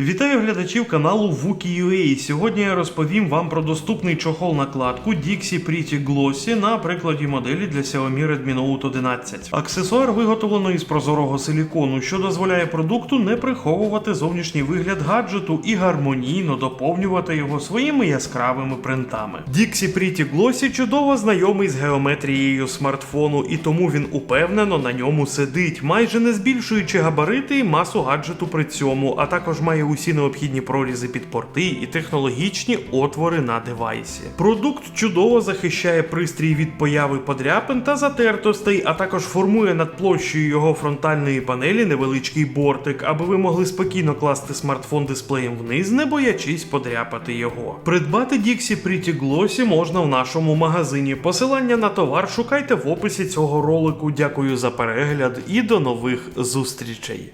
Вітаю глядачів каналу Wookie.ua. Сьогодні я розповім вам про доступний чохол накладку Dixie Pretty Glossy на прикладі моделі для Xiaomi Redmi Note 11. Аксесуар виготовлено із прозорого силікону, що дозволяє продукту не приховувати зовнішній вигляд гаджету і гармонійно доповнювати його своїми яскравими принтами. Dixie Pretty Glossy чудово знайомий з геометрією смартфону, і тому він упевнено на ньому сидить, майже не збільшуючи габарити і масу гаджету при цьому, а також має усі необхідні прорізи під порти і технологічні отвори на девайсі. Продукт чудово захищає пристрій від появи подряпин та затертостей, а також формує над площею його фронтальної панелі невеличкий бортик, аби ви могли спокійно класти смартфон дисплеєм вниз, не боячись подряпати його. Придбати Dixie Pretty Glossy можна в нашому магазині. Посилання на товар шукайте в описі цього ролику. Дякую за перегляд і до нових зустрічей.